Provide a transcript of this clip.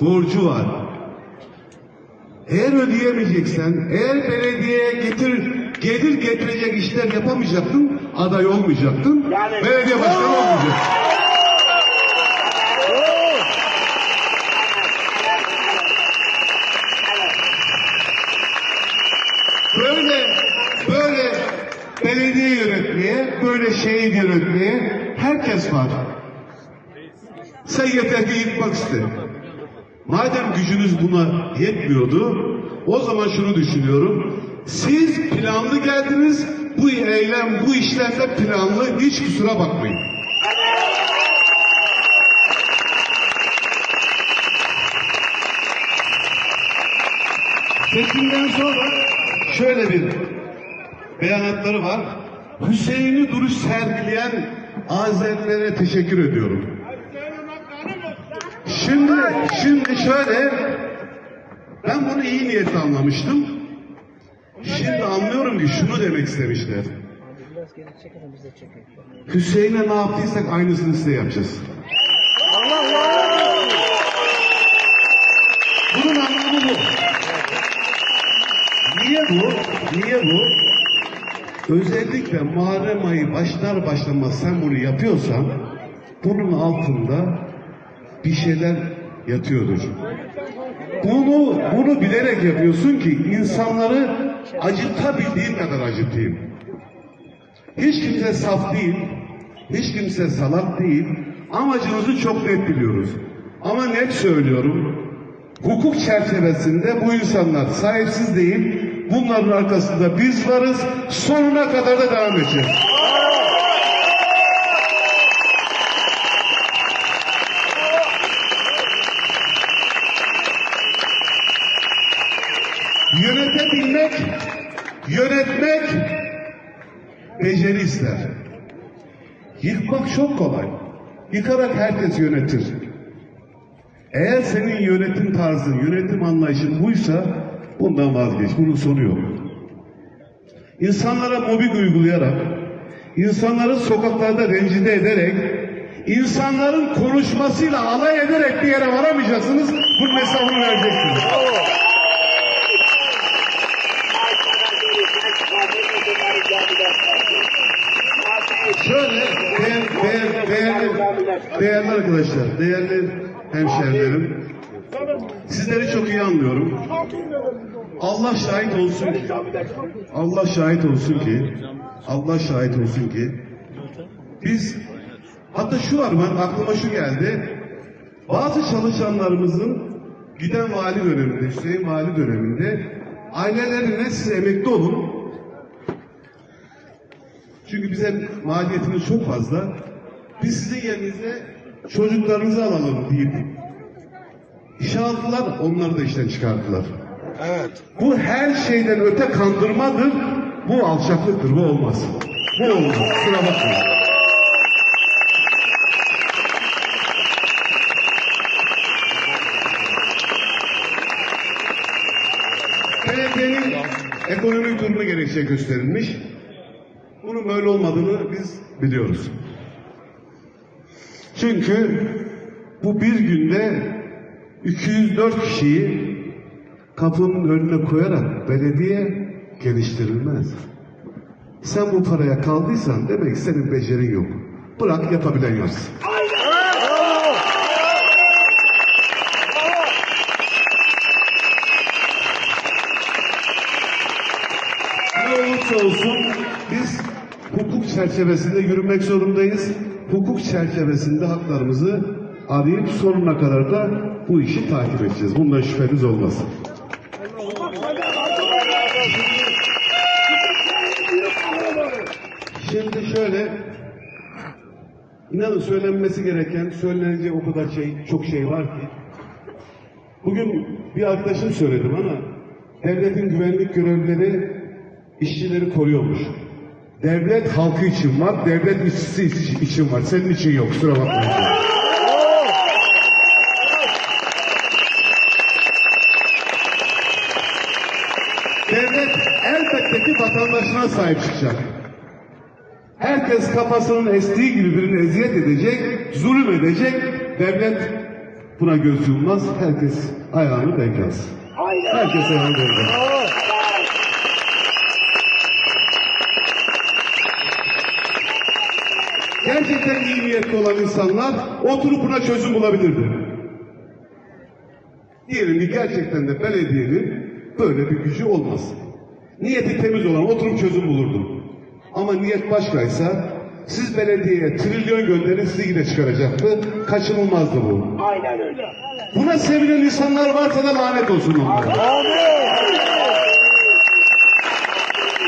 borcu var. Eğer ödeyemeyeceksen, eğer belediyeye getir, gelir getirecek işler yapamayacaktın, aday olmayacaktın, Yani- belediye başkanı olmayacaktın. Böyle, böyle belediye yönetmeye, böyle şehir yönetmeye herkes var. Sen yeter ki yıkmak iste. Madem gücünüz buna yetmiyordu, o zaman şunu düşünüyorum. Siz planlı geldiniz, bu eylem, bu işler de planlı, hiç kusura bakmayın. Seçimden sonra şöyle bir beyanatları var. Hüseyin'i duruş sergileyen Azerilere teşekkür ediyorum. Şimdi, şimdi şöyle, ben bunu iyi niyetle anlamıştım. Şimdi anlıyorum ki şunu demek istemişler. Hüseyin'e ne yaptıysak aynısını size yapacağız. Allah Allah! Bunun anlamı bu. Niye bu? Niye bu? Özellikle Muharrem ayı başlar başlamaz sen bunu yapıyorsan bunun altında bir şeyler yatıyordur. Bunu bunu bilerek yapıyorsun ki insanları acıtabildiğin kadar acıtayım. Hiç kimse saf değil, hiç kimse salak değil. Amacınızı çok net biliyoruz. Ama net söylüyorum, hukuk çerçevesinde bu insanlar sahipsiz değil, bunların arkasında biz varız, sonuna kadar da devam edeceğiz. Yönetmek beceri ister. Yıkmak çok kolay. Yıkarak herkes yönetir. Eğer senin yönetim tarzın, yönetim anlayışın buysa bundan vazgeç. Bunun sonu yok. İnsanlara mobbing uygulayarak, insanları sokaklarda rencide ederek, insanların konuşmasıyla alay ederek bir yere varamayacaksınız. Bunun hesabını vereceksiniz. Değerli, arkadaşlar, değerli hemşehrilerim, sizleri çok iyi anlıyorum. Allah şahit olsun ki, Allah şahit olsun ki, Allah şahit olsun ki, biz, hatta şu var ben aklıma şu geldi, bazı çalışanlarımızın giden vali döneminde, Hüseyin vali döneminde ailelerine siz emekli olun, çünkü bize maliyetimiz çok fazla. Biz sizin yerinize çocuklarınızı alalım deyip işe aldılar, onları da işten çıkarttılar. Evet. Bu her şeyden öte kandırmadır. Bu alçaklıktır, bu olmaz. Bu olmaz, kusura bakmayın. Belediyenin ekonomik durumu gerekçe gösterilmiş. Bunun böyle olmadığını biz biliyoruz. Çünkü bu bir günde 204 kişiyi kapının önüne koyarak belediye geliştirilmez. Sen bu paraya kaldıysan demek ki senin becerin yok. Bırak yapabilen yapsın. Ne olursa olsun biz hukuk çerçevesinde yürümek zorundayız. Hukuk çerçevesinde haklarımızı arayıp sonuna kadar da bu işi takip edeceğiz. Bundan şüpheniz olmasın. Şimdi şöyle inanın söylenmesi gereken, söylenecek o kadar şey, çok şey var ki. Bugün bir arkadaşım söyledi bana, devletin güvenlik görevlileri işçileri koruyormuş. Devlet halkı için var, devlet işçisi için var. Senin için yok, kusura bakmayın. Devlet elbette ki vatandaşına sahip çıkacak. Herkes kafasının estiği gibi birini eziyet edecek, zulüm edecek. Devlet Buna göz yummaz. Herkes ayağını denk alsın. Herkes ayağını denk alsın. Gerçekten iyi niyetli olan insanlar oturup buna çözüm bulabilirdi. Diyelim ki gerçekten de belediyenin böyle bir gücü olmaz. Niyeti temiz olan oturup çözüm bulurdu. Ama niyet başkaysa siz belediyeye trilyon gönderin sizi yine çıkaracaktı. Kaçınılmazdı bu. Aynen öyle. Buna sevinen insanlar varsa da lanet olsun onlara. Amin.